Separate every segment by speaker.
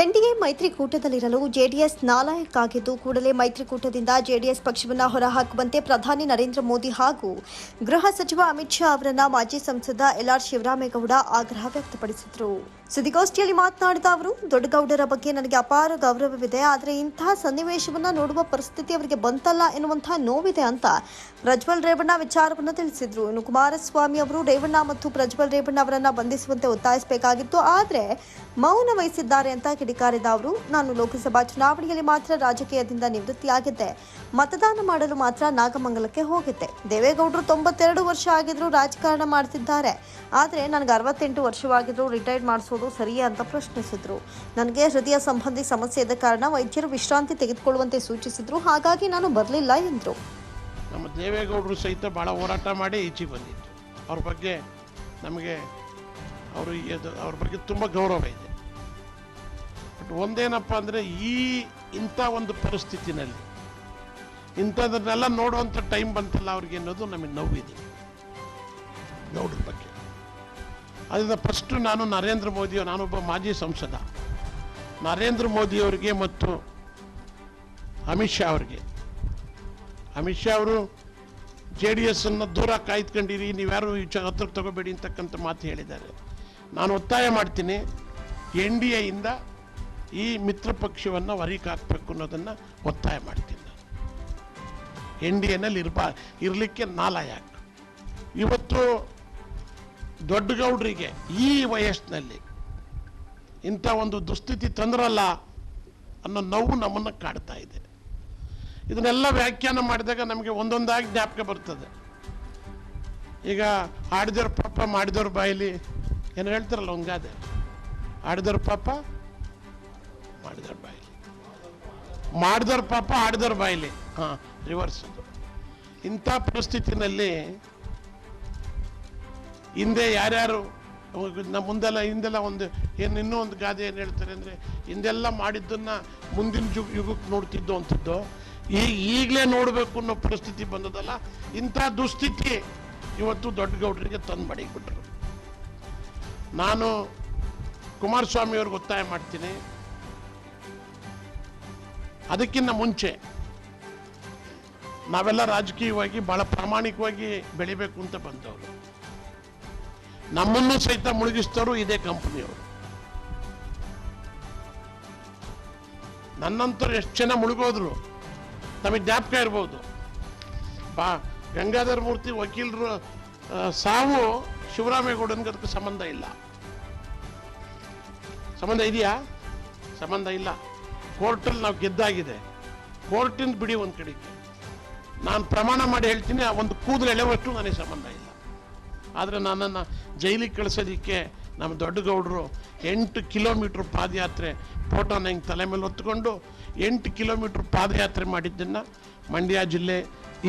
Speaker 1: NDA ಮೈತ್ರಿಕೂಟದಲ್ಲಿರಲು JDS ನಾಲಾಯಕ್ ಆಗಿದ್ದು ಕೂಡಲೇ ಮೈತ್ರಿಕೂಟದಿಂದ JDS ಪಕ್ಷವನ್ನು ಹೊರಹಾಕುವಂತೆ ಪ್ರಧಾನಿ ನರೇಂದ್ರ ಮೋದಿ ಹಾಗೂ ಗೃಹ ಸಚಿವ ಅಮಿತ್ ಶಾ ಅವರನ್ನು ಮಾಜಿ ಸಂಸದ ಎಲ್ಆರ್ ಶಿವರಾಮೇಗೌಡ ಆಗ್ರಹ ವ್ಯಕ್ತಪಡಿಸಿದರು. ಸುದ್ದಿಗೋಷ್ಠಿಯಲ್ಲಿ ಮಾತನಾಡಿದ ಅವರು, ದೊಡ್ಡಗೌಡರ ಬಗ್ಗೆ ನನಗೆ ಅಪಾರ ಗೌರವವಿದೆ, ಆದರೆ ಇಂತಹ ಸನ್ನಿವೇಶವನ್ನು ನೋಡುವ ಪರಿಸ್ಥಿತಿ ಅವರಿಗೆ ಬಂತಲ್ಲ ಎನ್ನುವಂತಹ ನೋವಿದೆ ಅಂತ ಪ್ರಜ್ವಲ್ ರೇವಣ್ಣ ವಿಚಾರವನ್ನು ತಿಳಿಸಿದರು. ಇನ್ನು ಕುಮಾರಸ್ವಾಮಿ ಅವರು ರೇವಣ್ಣ ಮತ್ತು ಪ್ರಜ್ವಲ್ ರೇವಣ್ಣ ಅವರನ್ನು ಬಂಧಿಸುವಂತೆ ಒತ್ತಾಯಿಸಬೇಕಾಗಿತ್ತು, ಆದರೆ ಮೌನ ವಹಿಸಿದ್ದಾರೆ ಅಂತ ಕಿಡಿಕಾರಿದ ಅವರು, ನಾನು ಲೋಕಸಭಾ ಚುನಾವಣೆಯಲ್ಲಿ ಮಾತ್ರ ರಾಜಕೀಯದಿಂದ ನಿವೃತ್ತಿಯಾಗಿದ್ದೆ. ಮತದಾನ ಮಾಡಲು ಮಾತ್ರ ನಾಗಮಂಗಲಕ್ಕೆ ಹೋಗಿದ್ದೆ. ದೇವೇಗೌಡರು ತೊಂಬತ್ತೆರಡು ವರ್ಷ ಆಗಿದ್ರು ರಾಜಕಾರಣ ಮಾಡ್ತಿದ್ದಾರೆ. ಆದರೆ ನನಗೆ ಅರವತ್ತೆಂಟು ವರ್ಷವಾಗಿದ್ರು ರಿಟೈರ್ಡ್ ಮಾಡಿಸೋದು ಸರಿಯೇ ಅಂತ ಪ್ರಶ್ನಿಸಿದ್ರು. ನನಗೆ ಹೃದಯ ಸಂಬಂಧಿ ಸಮಸ್ಯೆ ಇದ್ದ ಕಾರಣ ವೈದ್ಯರು ವಿಶ್ರಾಂತಿ ತೆಗೆದುಕೊಳ್ಳುವಂತೆ ಸೂಚಿಸಿದ್ರು. ಹಾಗಾಗಿ ನಾನು ಬರಲಿಲ್ಲ ಎಂದರು.
Speaker 2: ನಮ್ಮ ದೇವೇಗೌಡರು ಸಹಿತ ಭಾಳ ಹೋರಾಟ ಮಾಡಿ ಈಚೆಗೆ ಬಂದಿದ್ದರು ಅವ್ರ ಬಗ್ಗೆ ನಮಗೆ, ಅವರು ಅವ್ರ ಬಗ್ಗೆ ತುಂಬ ಗೌರವ ಇದೆ. ಬಟ್ ಒಂದೇನಪ್ಪ ಅಂದರೆ ಈ ಇಂಥ ಒಂದು ಪರಿಸ್ಥಿತಿನಲ್ಲಿ ಇಂಥದನ್ನೆಲ್ಲ ನೋಡುವಂಥ ಟೈಮ್ ಬಂತಲ್ಲ ಅವ್ರಿಗೆ ಅನ್ನೋದು ನಮಗೆ ನೋವಿದೆ. ಗೌಡ್ರ ಬಗ್ಗೆ. ಅದರಿಂದ ಫಸ್ಟು ನಾನು ನರೇಂದ್ರ ಮೋದಿ ನಾನೊಬ್ಬ ಮಾಜಿ ಸಂಸದ. ನರೇಂದ್ರ ಮೋದಿಯವರಿಗೆ ಮತ್ತು ಅಮಿತ್ ಶಾ ಅವರಿಗೆ. ಅಮಿತ್ ಶಾ ಅವರು ಜೆ ಡಿ ಎಸ್ ಅನ್ನು ದೂರ ಕಾಯ್ದುಕೊಂಡಿರಿ, ನೀವ್ಯಾರು ಚ ಹತ್ರಕ್ಕೆ ತಗೋಬೇಡಿ ಅಂತಕ್ಕಂಥ ಮಾತು ಹೇಳಿದ್ದಾರೆ. ನಾನು ಒತ್ತಾಯ ಮಾಡ್ತೀನಿ, ಎನ್ ಡಿ ಎಯಿಂದ ಈ ಮಿತ್ರ ಪಕ್ಷವನ್ನು ಹೊರಗೆ ಹಾಕಬೇಕು ಅನ್ನೋದನ್ನು ಒತ್ತಾಯ ಮಾಡ್ತೀನಿ ನಾನು. ಎನ್ ಡಿ ಎನಲ್ಲಿ ಇರ್ಬಾ ಇರಲಿಕ್ಕೆ ನಾಲಾಯಕ್ ಇವತ್ತು ದೊಡ್ಡಗೌಡರಿಗೆ ಈ ವಯಸ್ಸಿನಲ್ಲಿ ಇಂಥ ಒಂದು ದುಸ್ಥಿತಿ ತಂದ್ರಲ್ಲ ಅನ್ನೋ ನೋವು ನಮ್ಮನ್ನು ಕಾಡ್ತಾ ಇದೆ. ಇದನ್ನೆಲ್ಲ ವ್ಯಾಖ್ಯಾನ ಮಾಡಿದಾಗ ನಮಗೆ ಒಂದೊಂದಾಗಿ ಜ್ಞಾಪಕ ಬರ್ತದೆ. ಈಗ ಆಡಿದವ್ರ ಪಾಪ, ಮಾಡಿದವ್ರ ಬಾಯಲ್ಲಿ ಏನು ಹೇಳ್ತಾರಲ್ಲ ಒಂದು ಗಾದೆ ಆಡಿದವ್ರ ಪಾಪ ಮಾಡಿದವ್ರ ಬಾಯಿಲಿ ಮಾಡಿದವ್ರ ಪಾಪ ಆಡಿದವ್ರ ಬಾಯಿಲಿ ಹಾಂ ರಿವರ್ಸ್ ಇಂಥ ಪರಿಸ್ಥಿತಿನಲ್ಲಿ ಹಿಂದೆ ಯಾರ್ಯಾರು ನಮ್ಮ ಮುಂದೆಲ್ಲ ಹಿಂದೆಲ್ಲ ಒಂದು ಏನು ಇನ್ನೂ ಒಂದು ಗಾದೆ ಏನು ಹೇಳ್ತಾರೆ ಅಂದರೆ ಹಿಂದೆಲ್ಲ ಮಾಡಿದ್ದನ್ನು ಮುಂದಿನ ಜು, ಯುಗಕ್ಕೆ ನೋಡ್ತಿದ್ದೋ ಅಂತಿದ್ದೋ ಈಗ ಈಗಲೇ ನೋಡಬೇಕು ಅನ್ನೋ ಪರಿಸ್ಥಿತಿ ಬಂದದಲ್ಲ, ಇಂಥ ದುಸ್ಥಿತಿ ಇವತ್ತು ದೊಡ್ಡ ಗೌಡರಿಗೆ ತಂದು ಮಾಡಿಬಿಟ್ರು ನಾನು ಕುಮಾರಸ್ವಾಮಿಯವ್ರಿಗೆ ಒತ್ತಾಯ ಮಾಡ್ತೀನಿ. ಅದಕ್ಕಿಂತ ಮುಂಚೆ ನಾವೆಲ್ಲ ರಾಜಕೀಯವಾಗಿ ಭಾಳ ಪ್ರಾಮಾಣಿಕವಾಗಿ ಬೆಳಿಬೇಕು ಅಂತ ಬಂದವರು. ನಮ್ಮನ್ನು ಸಹಿತ ಮುಳುಗಿಸ್ತಾರು ಇದೇ ಕಂಪನಿಯವರು. ನನ್ನಂತರು ಎಷ್ಟು ಜನ ಮುಳುಗೋದ್ರು, ನಮಗೆ ಜ್ಞಾಪಕ ಇರ್ಬೋದು. ಬಾ, ಗಂಗಾಧರ ಮೂರ್ತಿ ವಕೀಲರು ಸಾವು ಶಿವರಾಮೇಗೌಡನಿಗೆ ಅದಕ್ಕೆ ಸಂಬಂಧ ಇಲ್ಲ. ಸಂಬಂಧ ಇದೆಯಾ? ಸಂಬಂಧ ಇಲ್ಲ. ಕೋರ್ಟಲ್ಲಿ ನಾವು ಗೆದ್ದಾಗಿದೆ. ಕೋರ್ಟಿಂದ ಬಿಡಿ ಒಂದು ಕಡೆಗೆ. ನಾನು ಪ್ರಮಾಣ ಮಾಡಿ ಹೇಳ್ತೀನಿ, ಆ ಒಂದು ಕೂದಲು ಎಳೆವಷ್ಟು ನನಗೆ ಸಂಬಂಧ ಇಲ್ಲ. ಆದರೆ ನನ್ನನ್ನು ಜೈಲಿಗೆ ಕಳಿಸೋದಕ್ಕೆ ನಮ್ಮ ದೊಡ್ಡಗೌಡರು ಎಂಟು ಕಿಲೋಮೀಟ್ರ್ ಪಾದಯಾತ್ರೆ ಫೋಟೋನ ಹೆಂಗೆ ತಲೆ ಮೇಲೆ ಹೊತ್ಕೊಂಡು ಎಂಟು ಕಿಲೋಮೀಟ್ರ್ ಪಾದಯಾತ್ರೆ ಮಾಡಿದ್ದನ್ನು ಮಂಡ್ಯ ಜಿಲ್ಲೆ,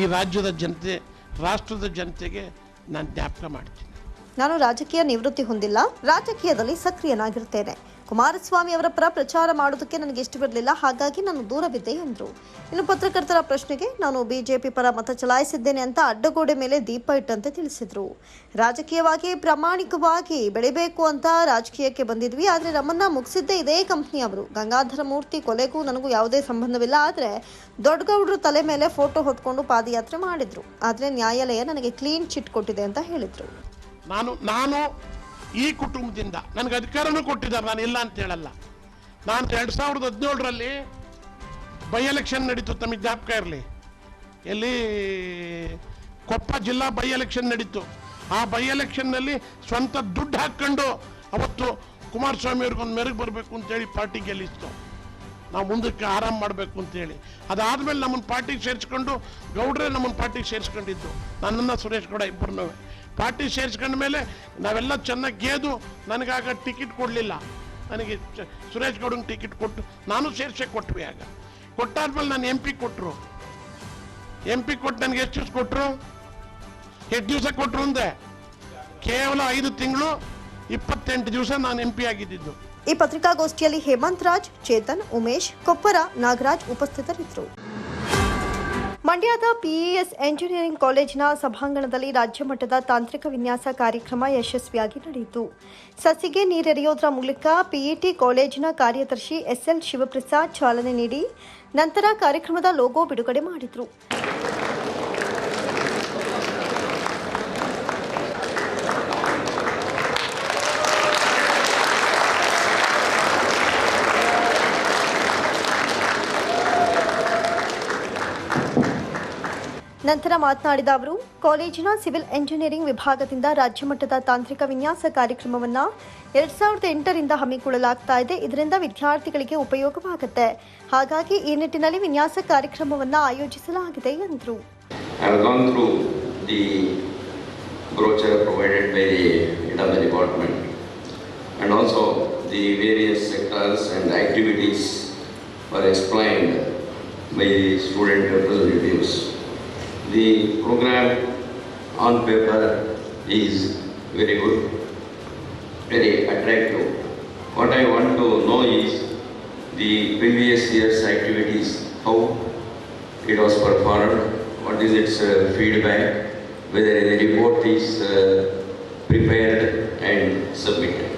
Speaker 2: ಈ ರಾಜ್ಯದ ಜನತೆ, ರಾಷ್ಟ್ರದ ಜನತೆಗೆ ನಾನು ಜ್ಞಾಪಕ ಮಾಡ್ತೀನಿ.
Speaker 1: ನಾನು ರಾಜಕೀಯ ನಿವೃತ್ತಿ ಹೊಂದಿಲ್ಲ, ರಾಜಕೀಯದಲ್ಲಿ ಸಕ್ರಿಯನಾಗಿರ್ತೇನೆ. ಕುಮಾರಸ್ವಾಮಿ ಅವರ ಪರ ಪ್ರಚಾರ ಮಾಡೋದಕ್ಕೆ ನನಗೆ ಇಷ್ಟವಿರಲಿಲ್ಲ. ಹಾಗಾಗಿ ನಾನು ದೂರವಿದ್ದೆ ಎಂದರು. ಇನ್ನು ಪತ್ರಕರ್ತರ ಪ್ರಶ್ನೆಗೆ ನಾನು ಬಿಜೆಪಿ ಪರ ಮತ ಚಲಾಯಿಸಿದ್ದೇನೆ ಅಂತ ಅಡ್ಡಗೋಡೆ ಮೇಲೆ ದೀಪ ಇಟ್ಟಂತೆ ತಿಳಿಸಿದರು. ರಾಜಕೀಯವಾಗಿ, ಪ್ರಾಮಾಣಿಕವಾಗಿ ಬೆಳಿಬೇಕು ಅಂತ ರಾಜಕೀಯಕ್ಕೆ ಬಂದಿದ್ವಿ. ಆದರೆ ನಮ್ಮನ್ನ ಮುಗಿಸಿದ್ದೇ ಇದೇ ಕಂಪ್ನಿಯವರು ಗಂಗಾಧರ ಮೂರ್ತಿ ಕೊಲೆಗೂ ನನಗೂ ಯಾವುದೇ ಸಂಬಂಧವಿಲ್ಲ. ಆದರೆ ದೊಡ್ಡಗೌಡರು ತಲೆ ಮೇಲೆ ಫೋಟೋ ಹೊತ್ಕೊಂಡು ಪಾದಯಾತ್ರೆ ಮಾಡಿದ್ರು. ಆದರೆ ನ್ಯಾಯಾಲಯ ನನಗೆ ಕ್ಲೀನ್ ಚಿಟ್ ಕೊಟ್ಟಿದೆ ಅಂತ ಹೇಳಿದರು.
Speaker 2: ನಾನು ನಾನು ಈ ಕುಟುಂಬದಿಂದ ನನಗೆ ಅಧಿಕಾರನೂ ಕೊಟ್ಟಿದ್ದಾರೆ, ನಾನು ಇಲ್ಲ ಅಂತ ಹೇಳಲ್ಲ. ನಾನು ಎರಡು ಸಾವಿರದ ಹದಿನೇಳರಲ್ಲಿ ಬೈ ಎಲೆಕ್ಷನ್ ನಡೀತು, ತಮಗೆ ಜ್ಞಾಪಕ ಇರಲಿ. ಎಲ್ಲಿ ಕೊಪ್ಪ ಜಿಲ್ಲಾ ಬೈ ಎಲೆಕ್ಷನ್ ನಡೀತು. ಆ ಬೈ ಎಲೆಕ್ಷನ್ನಲ್ಲಿ ಸ್ವಂತ ದುಡ್ಡು ಹಾಕ್ಕೊಂಡು ಅವತ್ತು ಕುಮಾರಸ್ವಾಮಿ ಅವ್ರಿಗೊಂದು ಮೆರುಗು ಬರಬೇಕು ಅಂತೇಳಿ ಪಾರ್ಟಿ ಗೆಲ್ಲಿಸ್ತು. ನಾವು ಮುಂದಕ್ಕೆ ಆರಾಮ್ ಮಾಡಬೇಕು ಅಂತೇಳಿ ಅದಾದಮೇಲೆ ನಮ್ಮನ್ನು ಪಾರ್ಟಿಗೆ ಸೇರಿಸ್ಕೊಂಡು ಗೌಡ್ರೆ ನಮ್ಮನ್ನು ಪಾರ್ಟಿಗೆ ಸೇರಿಸ್ಕೊಂಡಿದ್ದು. ನನ್ನನ್ನು ಸುರೇಶ್ ಗೌಡ ಇಬ್ಬರನ್ನೂ. ಪಾರ್ಟಿ ಸೇರಿಸ್ಕೊಂಡ ಮೇಲೆ ನಾವೆಲ್ಲ ಚೆನ್ನಾಗಿ ಗೆದ್ದು ನನಗಾಗ ಟಿಕೆಟ್ ಕೊಡಲಿಲ್ಲ. ನನಗೆ ಸುರೇಶ್ ಗೌಡಂಗೆ ಟಿಕೆಟ್ ಕೊಟ್ಟು ನಾನು ಸೇರಿಸೇ ಕೊಟ್ವಿ ಆಗ. ಕೊಟ್ಟಾದ್ಮೇಲೆ ನಾನು ಎಂ ಪಿ ಕೊಟ್ಟರು ಎಂ ಪಿ ಕೊಟ್ಟು ನನಗೆ ಎಷ್ಟು ಕೊಟ್ಟರು ಎಷ್ಟು ದಿವಸ ಕೊಟ್ಟರು ಅಂದೆ. ಕೇವಲ ಐದು ತಿಂಗಳು ಇಪ್ಪತ್ತೆಂಟು ದಿವಸ ನಾನು ಎಂ ಪಿ ಆಗಿದ್ದಿದ್ದು.
Speaker 1: ಈ ಪತ್ರಿಕಾಗೋಷ್ಠಿಯಲ್ಲಿ ಹೇಮಂತ್ ರಾಜ್, ಚೇತನ್, ಉಮೇಶ್, ಕೊಪ್ಪರ ನಾಗರಾಜ್ ಉಪಸ್ಥಿತರಿದ್ದರು. ಮಂಡ್ಯದ ಪಿಇಎಸ್ ಎಂಜಿನಿಯರಿಂಗ್ ಕಾಲೇಜಿನ ಸಭಾಂಗಣದಲ್ಲಿ ರಾಜ್ಯ ಮಟ್ಟದ ತಾಂತ್ರಿಕ ವಿನ್ಯಾಸ ಕಾರ್ಯಕ್ರಮ ಯಶಸ್ವಿಯಾಗಿ ನಡೆಯಿತು. ಸಸಿಗೆ ನೀರೆರೆಯೋದರ ಮೂಲಕ ಪಿಇಟಿ ಕಾಲೇಜಿನ ಕಾರ್ಯದರ್ಶಿ ಎಸ್ಎಲ್ ಶಿವಪ್ರಸಾದ್ ಚಾಲನೆ ನೀಡಿ, ನಂತರ ಕಾರ್ಯಕ್ರಮದ ಲೋಗೋ ಬಿಡುಗಡೆ ಮಾಡಿದರು. ನಂತರ ಮಾತನಾಡಿದ ಅವರು, ಕಾಲೇಜಿನ ಸಿವಿಲ್ ಎಂಜಿನಿಯರಿಂಗ್ ವಿಭಾಗದಿಂದ ರಾಜ್ಯ ಮಟ್ಟದ ತಾಂತ್ರಿಕ ವಿನ್ಯಾಸ ಕಾರ್ಯಕ್ರಮವನ್ನ ಎರಡ್ ಸಾವಿರದ ಎಂಟರಿಂದ ಹಮ್ಮಿಕೊಳ್ಳಲಾಗ್ತಾ ಇದೆ. ಇದರಿಂದ ವಿದ್ಯಾರ್ಥಿಗಳಿಗೆ ಉಪಯೋಗವಾಗುತ್ತೆ. ಹಾಗಾಗಿ ಈ ನಿಟ್ಟಿನಲ್ಲಿ ವಿನ್ಯಾಸ ಕಾರ್ಯಕ್ರಮವನ್ನು ಆಯೋಜಿಸಲಾಗಿದೆ ಎಂದರು.
Speaker 3: By student representatives. The program on paper is very good, very attractive. What I want to know is the previous year's activities, how it was performed, what is its uh, feedback, whether the report is uh, prepared and submitted.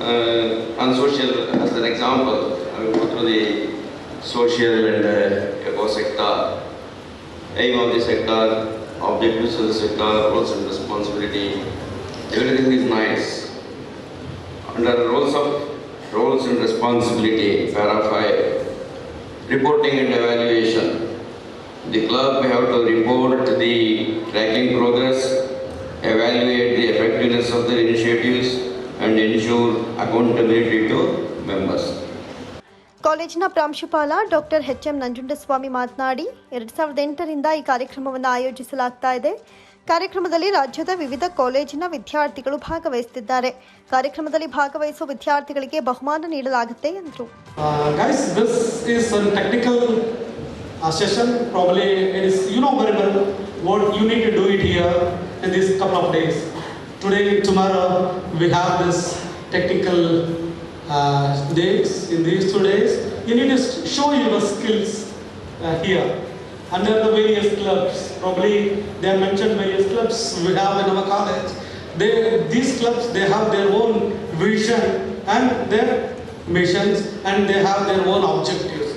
Speaker 3: Uh, on social, as an example, I will go through the social and uh, eco sector, aim of the sector, objectives of the sector, roles and responsibility, everything is nice. Under roles of roles and responsibility, para 5, reporting and evaluation. The club have to report the tracking progress, evaluate the effectiveness of their initiatives and ensure accountability to members.
Speaker 1: ಕಾಲೇಜಿನ ಪ್ರಾಂಶುಪಾಲ doctor H M Nanjundaswamy ಮಾತನಾಡಿ, ಎರಡು ಸಾವಿರದ ಎಂಟರಿಂದ ಈ ಕಾರ್ಯಕ್ರಮವನ್ನು ಆಯೋಜಿಸಲಾಗ್ತಾ ಇದೆ. ಕಾರ್ಯಕ್ರಮದಲ್ಲಿ ರಾಜ್ಯದ ವಿವಿಧ ಕಾಲೇಜಿನ ವಿದ್ಯಾರ್ಥಿಗಳು ಭಾಗವಹಿಸುತ್ತಿದ್ದಾರೆ. ಕಾರ್ಯಕ್ರಮದಲ್ಲಿ ಭಾಗವಹಿಸುವ ವಿದ್ಯಾರ್ಥಿಗಳಿಗೆ ಬಹುಮಾನ ನೀಡಲಾಗುತ್ತೆ ಎಂದರು.
Speaker 4: Technical uh, dates. In these two days, you need to show your skills uh, here under the various clubs. Probably they have mentioned various clubs we have in our college. They, these clubs, they have their own vision and their missions and they have their own objectives.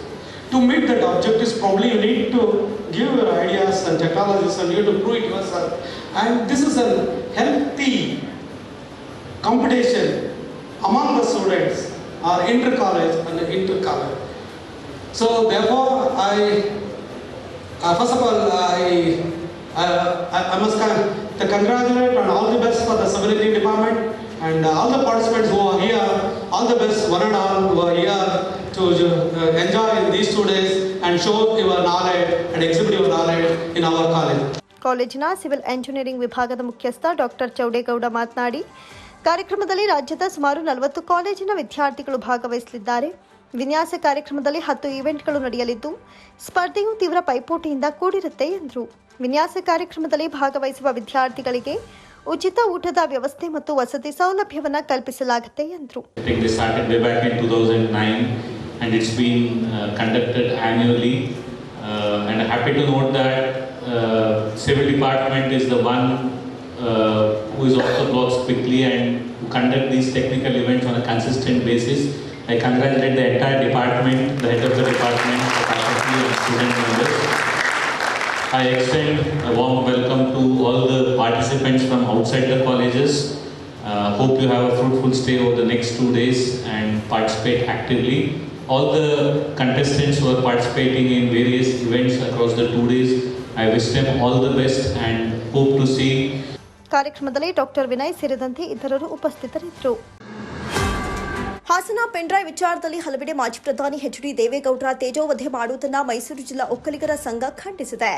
Speaker 4: To meet that objectives, probably you need to give your ideas and technologies and you have to prove it yourself. And this is a healthy competition among the students or inter-college and inter-college. So therefore, I, uh, first of all, I, uh, I, I must con- to congratulate and all the best for the civil engineering department and all the participants who are here, all the best one and all who are here to uh, enjoy in these two days and show your knowledge and exhibit your knowledge in our college.
Speaker 1: ಕಾಲೇಜಿನ civil engineering ವಿಭಾಗದ ಮುಖ್ಯಸ್ಥ doctor Chowdegowda ಮಾತನಾಡಿ ಕಾರ್ಯಕ್ರಮದಲ್ಲಿ ರಾಜ್ಯದ ಸುಮಾರು ನಲವತ್ತು ಕಾಲೇಜಿನ ವಿದ್ಯಾರ್ಥಿಗಳು ಭಾಗವಹಿಸಲಿದ್ದಾರೆ. ವಿನ್ಯಾಸ ಕಾರ್ಯಕ್ರಮದಲ್ಲಿ ಹತ್ತು ಈವೆಂಟ್ಗಳು ನಡೆಯಲಿದ್ದು ಸ್ಪರ್ಧೆಯು ತೀವ್ರ ಪೈಪೋಟಿಯಿಂದ ಕೂಡಿರುತ್ತೆ ಎಂದರು. ವಿನ್ಯಾಸ ಕಾರ್ಯಕ್ರಮದಲ್ಲಿ ಭಾಗವಹಿಸುವ ವಿದ್ಯಾರ್ಥಿಗಳಿಗೆ ಉಚಿತ ಊಟದ ವ್ಯವಸ್ಥೆ ಮತ್ತು ವಸತಿ ಸೌಲಭ್ಯವನ್ನು ಕಲ್ಪಿಸಲಾಗುತ್ತೆ ಎಂದರು.
Speaker 5: I think they started way back in 2009 and it's been uh. Uh, and happy to note that uh, civil department is the one who is off the blocks quickly and who conduct these technical events on a consistent basis. I congratulate the entire department, the head of the department, the faculty and student members. I extend a warm welcome to all the participants from outside the colleges. Uh, hope you have a fruitful stay over the next two days and participate actively. All the contestants who are participating in various events across the two days, I wish them all the best and hope to see
Speaker 1: ಕಾರ್ಯಕ್ರಮದಲ್ಲಿ doctor Vinay ಸೇರಿದಂತೆ ಇತರರು ಉಪಸ್ಥಿತರಿದ್ದರು. Hassan pen drive ವಿಚಾರದಲ್ಲಿ ಹಲವೆಡೆ ಮಾಜಿ ಪ್ರಧಾನಿ H D ದೇವೇಗೌಡರ ತೇಜೋವಧೆ ಮಾಡುವುದನ್ನು ಮೈಸೂರು ಜಿಲ್ಲಾ ಒಕ್ಕಲಿಗರ ಸಂಘ ಖಂಡಿಸಿದೆ.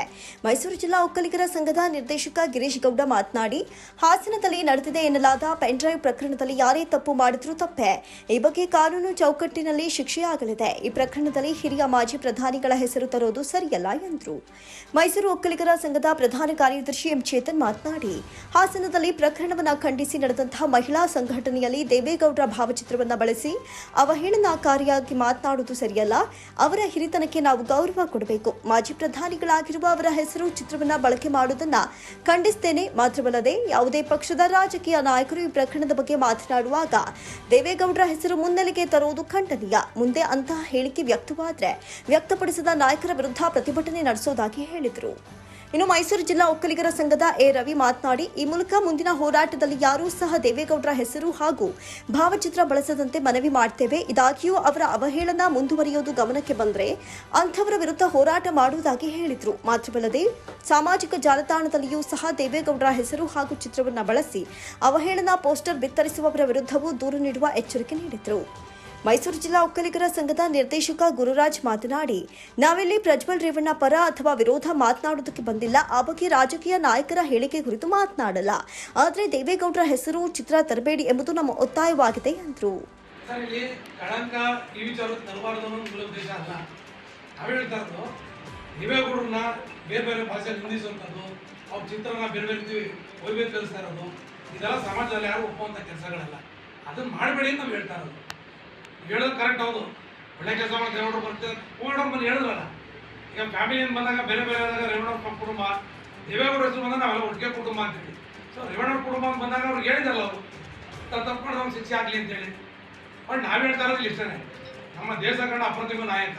Speaker 1: ಮೈಸೂರು ಜಿಲ್ಲಾ ಒಕ್ಕಲಿಗರ ಸಂಘದ ನಿರ್ದೇಶಕ ಗಿರೀಶ್ ಗೌಡ ಮಾತನಾಡಿ, ಹಾಸನದಲ್ಲಿ ನಡೆದಿದೆ ಎನ್ನಲಾದ ಪೆನ್ಡ್ರೈವ್ ಪ್ರಕರಣದಲ್ಲಿ ಯಾರೇ ತಪ್ಪು ಮಾಡಿದ್ರೂ ತಪ್ಪೆ. ಈ ಬಗ್ಗೆ ಕಾನೂನು ಚೌಕಟ್ಟಿನಲ್ಲಿ ಶಿಕ್ಷೆಯಾಗಲಿದೆ ಈ ಪ್ರಕರಣದಲ್ಲಿ ಹಿರಿಯ ಮಾಜಿ ಪ್ರಧಾನಿಗಳ ಹೆಸರು ತರೋದು ಸರಿಯಲ್ಲ ಎಂದರು. ಮೈಸೂರು ಒಕ್ಕಲಿಗರ ಸಂಘದ ಪ್ರಧಾನ ಕಾರ್ಯದರ್ಶಿ ಎಂ ಚೇತನ್ ಮಾತನಾಡಿ, ಹಾಸನದಲ್ಲಿ ಪ್ರಕರಣವನ್ನು ಖಂಡಿಸಿ ನಡೆದಂತಹ ಮಹಿಳಾ ಸಂಘಟನೆಯಲ್ಲಿ ದೇವೇಗೌಡರ ಭಾವಚಿತ್ರವನ್ನು ಬಳಸಿ
Speaker 6: ಬಳಸಿ ಅವಹೇಳನಕಾರಿಯಾಗಿ ಮಾತನಾಡುವುದು ಸರಿಯಲ್ಲ. ಅವರ ಹಿರಿತನಕ್ಕೆ ನಾವು ಗೌರವ ಕೊಡಬೇಕು. ಮಾಜಿ ಪ್ರಧಾನಿಗಳಾಗಿರುವ ಅವರ ಹೆಸರು ಚಿತ್ರವನ್ನ ಬಳಕೆ ಮಾಡುವುದನ್ನ ಖಂಡಿಸ್ತೇನೆ. ಮಾತ್ರವಲ್ಲದೆ ಯಾವುದೇ ಪಕ್ಷದ ರಾಜಕೀಯ ನಾಯಕರು ಈ ಪ್ರಕರಣದ ಬಗ್ಗೆ ಮಾತನಾಡುವಾಗ ದೇವೇಗೌಡರ ಹೆಸರು ಮುನ್ನೆಲೆಗೆ ತರುವುದು ಖಂಡನೀಯ. ಮುಂದೆ ಅಂತಹ ಹೇಳಿಕೆ ವ್ಯಕ್ತವಾದರೆ ವ್ಯಕ್ತಪಡಿಸಿದ ನಾಯಕರ ವಿರುದ್ಧ ಪ್ರತಿಭಟನೆ ನಡೆಸೋದಾಗಿ ಹೇಳಿದರು. ಇನ್ನು ಮೈಸೂರು ಜಿಲ್ಲಾ ಒಕ್ಕಲಿಗರ ಸಂಘದ ಎ ರವಿ ಮಾತನಾಡಿ, ಈ ಮೂಲಕ ಮುಂದಿನ ಹೋರಾಟದಲ್ಲಿ ಯಾರೂ ಸಹ ದೇವೇಗೌಡರ ಹೆಸರು ಹಾಗೂ ಭಾವಚಿತ್ರ ಬಳಸದಂತೆ ಮನವಿ ಮಾಡ್ತೇವೆ. ಇದಾಗಿಯೂ ಅವರ ಅವಹೇಳನ ಮುಂದುವರಿಯೋದು ಗಮನಕ್ಕೆ ಬಂದರೆ ಅಂಥವರ ವಿರುದ್ಧ ಹೋರಾಟ ಮಾಡುವುದಾಗಿ ಹೇಳಿದರು. ಮಾತ್ರವಲ್ಲದೆ, ಸಾಮಾಜಿಕ ಜಾಲತಾಣದಲ್ಲಿಯೂ ಸಹ ದೇವೇಗೌಡರ ಹೆಸರು ಹಾಗೂ ಚಿತ್ರವನ್ನು ಬಳಸಿ ಅವಹೇಳನ ಪೋಸ್ಟರ್ ಬಿತ್ತರಿಸುವವರ ವಿರುದ್ಧವೂ ದೂರು ನೀಡುವ ಎಚ್ಚರಿಕೆ ನೀಡಿದರು. ಮೈಸೂರು ಜಿಲ್ಲಾ ಒಕ್ಕಲಿಗರ ಸಂಘದ ನಿರ್ದೇಶಕ ಗುರುರಾಜ್ ಮಾತನಾಡಿ, ನಾವಿಲ್ಲಿ ಪ್ರಜ್ವಲ್ ರೇವಣ್ಣ ಪರ ಅಥವಾ ವಿರೋಧ ಮಾತನಾಡುವುದಕ್ಕೆ ಬಂದಿಲ್ಲ. ಆ ಬಗ್ಗೆ ರಾಜಕೀಯ ನಾಯಕರ ಹೇಳಿಕೆ ಕುರಿತು ಮಾತನಾಡಲ್ಲ. ಆದರೆ ದೇವೇಗೌಡರ ಹೆಸರು ಚಿತ್ರ ತರಬೇಡಿ ಎಂಬುದು ನಮ್ಮ ಒತ್ತಾಯವಾಗಿದೆ ಎಂದರು.
Speaker 7: ಬೇರೆ ಬೇರೆ ಅವ್ರ ಚಿತ್ರನ ಬೇರೆ ಬೇರೆ ರೀತಿ ಕಲಿಸ್ತಾ ಇರೋದು ಇದೆಲ್ಲ ಸಮಾಜದಲ್ಲಿ ಯಾರು ಒಪ್ಪುವಂಥ ಕೆಲಸಗಳಲ್ಲ. ಅದನ್ನ ಮಾಡಬೇಡಿ ಅಂತ ನಾವು ಹೇಳ್ತಾ ಇರೋದು ಹೇಳೋದು ಕರೆಕ್ಟ್ ಹೌದು. ಒಳ್ಳೆ ಕೆಲಸ ಮಾಡಿ ದೇವರು ಬರ್ತಾರೆ ಹೋಗೋಣ ಬಂದು ಹೇಳಿದ್ರಲ್ಲ, ಈಗ ಫ್ಯಾಮಿಲಿಯಿಂದ ಬಂದಾಗ ಬೇರೆ ಬೇರೆ ಆದಾಗ ರೇವಣ್ಣವ್ರ ಕುಟುಂಬ, ದೇವೇಗೌಡ ಹೆಸರು ಬಂದಾಗ ನಾವೆಲ್ಲ ಒಟ್ಟಿಗೆ ಕುಟುಂಬ ಅಂತೇಳಿ ಸೊ ರೇವಣ್ಣವ್ರ ಕುಟುಂಬ ಬಂದಾಗ ಅವ್ರಿಗೆ ಹೇಳಿದಲ್ಲ ಅವರು ತಾವು ತಪ್ಪಿಕೊಂಡು ಅವ್ನು ಶಿಕ್ಷೆ ಆಗಲಿ ಅಂತೇಳಿ ಬಟ್ ನಾವು ಹೇಳ್ತಾ ಇರೋದು ಇಷ್ಟೇ ನಮ್ಮ ದೇಶ ಕಂಡ ಅಪ್ರತಿಮ ನಾಯಕ,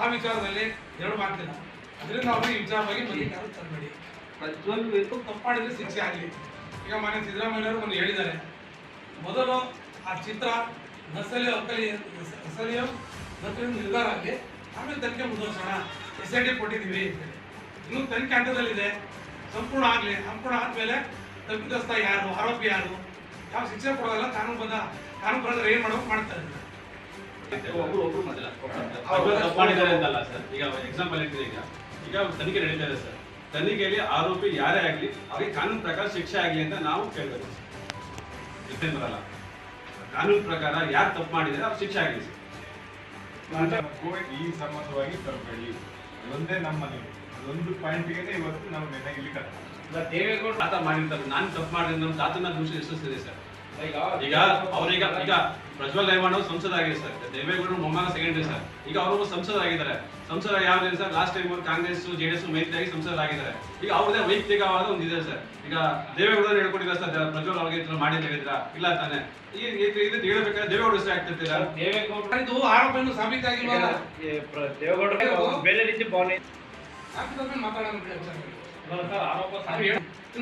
Speaker 7: ಆ ವಿಚಾರದಲ್ಲಿ ಎರಡು ಮಾತಿಲ್ಲ. ಅದರಿಂದ ಅವ್ರಿಗೆ ವಿಚಾರವಾಗಿ ಮಲ್ಲಿಕಾರು ತರಬೇಡಿ ಪ್ರತಿಯೊಂದು ತಪ್ಪಾಡಿದ್ರೆ ಶಿಕ್ಷೆ ಆಗಲಿ. ಈಗ ಮನೆ ಸಿದ್ದರಾಮಯ್ಯವರು ಒಂದು ಹೇಳಿದ್ದಾರೆ, ಮೊದಲು ಆ ಚಿತ್ರ ನಸಲಿ ಒಕ್ಕಲಿ ನಸಲಿಯ ನಕಲಿ ನಿರ್ಧಾರ ಆಗಲಿ ಆಮೇಲೆ ತನಿಖೆ ಮುಂದುವರ್ಸೋಣ. ಎಸ್ ಐ ಟಿ ಕೊಟ್ಟಿದ್ದೀವಿ ಇನ್ನೂ ತನಿಖೆ ಹಂತದಲ್ಲಿದೆ. ಸಂಪೂರ್ಣ ಆಗಲಿ ಸಂಪೂರ್ಣ ಆದಮೇಲೆ ತಪ್ಪಿತಸ್ಥ ಯಾರು ಆರೋಪಿ ಯಾರು ಯಾವ ಶಿಕ್ಷೆ ಕೊಡೋದಲ್ಲ ಕಾನೂನು ಬಂದ ಕಾನೂನು ಬರೋದ್ರೆ ಏನು ಮಾಡೋಕೆ ಮಾಡ್ತಾರೆ
Speaker 8: ಒಬ್ರು ಒಬ್ರು ಮಾಡಿಲ್ಲ ಅವ್ರು ತಪ್ಪು ಮಾಡಿದ್ದಾರೆ ಅಂತಲ್ಲ ಸರ್. ಈಗ ಎಕ್ಸಾಂಪಲ್ ಈಗ. ಈಗ ತನಿಖೆ ನಡೀತಾ ಇದೆ ಸರ್. ತನಿಖೆಯಲ್ಲಿ ಆರೋಪಿ ಯಾರೇ ಆಗಲಿ ಅವರಿಗೆ ಕಾನೂನು ಪ್ರಕಾರ ಶಿಕ್ಷೆ ಆಗಲಿ ಅಂತ ನಾವು ಕೇಳಬೇಕು. ಇಷ್ಟೇ ಬರಲ್ಲ. ಕಾನೂನು ಪ್ರಕಾರ ಯಾರು ತಪ್ಪು ಮಾಡಿದರೆ ಅವ್ರು ಶಿಕ್ಷೆ ಆಗಲಿ ಸರ್
Speaker 9: ಕೋವಿಡ್ ಈ ಸಂಬಂಧವಾಗಿ ತರಬೇಡಿ ಅದೊಂದೇ ನಮ್ಮ ಅದೊಂದು ಅದೊಂದು ಪಾಯಿಂಟ್ಗೆ ಇವತ್ತು ನಾವು ನೆನೆ ಇಲ್ಲಿ ಕರ್ಕೊಂಡು
Speaker 8: ದೇವೇಗೌಡ ತಾತ ಮಾಡಿರ್ತಾರೆ ನಾನು ತಪ್ಪು ಮಾಡಿದ್ರೆ ನಮ್ಮ ತಾತನ ದೂಷ ಎಷ್ಟಿದೆ ಸರ್? ಈಗ ಅವ್ರೀಗ ಈಗ ಪ್ರಜ್ವಲ್ ರೇವಣ್ಣ ಅವ್ರು ಸಂಸದ ಆಗಿದೆ ಸರ್. ದೇವೇಗೌಡರು ಮೊಮ್ಮಗ ಸೆಕೆಂಡ್ರಿ ಸರ್. ಈಗ ಅವರು ಸಂಸದ ಆಗಿದ್ದಾರೆ ಸಂಸದ ಯಾವ sir? Last time Congress JDS ಮೈತ್ರಿಯಾಗಿ ಸಂಸದರಾಗಿದ್ದಾರೆ ಈಗ ಅವ್ರದೇ ವೈಯಕ್ತಿಕವಾದ ಒಂದು ಇದೆ ಸರ್. ಈಗ ದೇವೇಗೌಡ ಹೇಳ್ಕೊಟ್ಟಿದ್ದಾರೆ ಸರ್? ಪ್ರಜ್ವಲ್ ಅವ್ರಿಗೆ ಮಾಡಿ ಹೇಳಿದ್ರ ಇಲ್ಲ ತಾನೆ. ಈ ಈ- ಇದು ಹೇಳ್ಬೇಕಾದ್ರೆ ದೇವೇಗೌಡ ಹೆಸರು ಆಗ್ತಿರ್ತೀರಾ?
Speaker 7: ಇದು ಆರೋಪವನ್ನು ಸಾಬೀತಾಗಿಲ್ವಲ್ಲ
Speaker 10: ಬೇರೆ ರೀತಿ ಭಾವನೆ
Speaker 7: ಮಾತಾಡೋಣ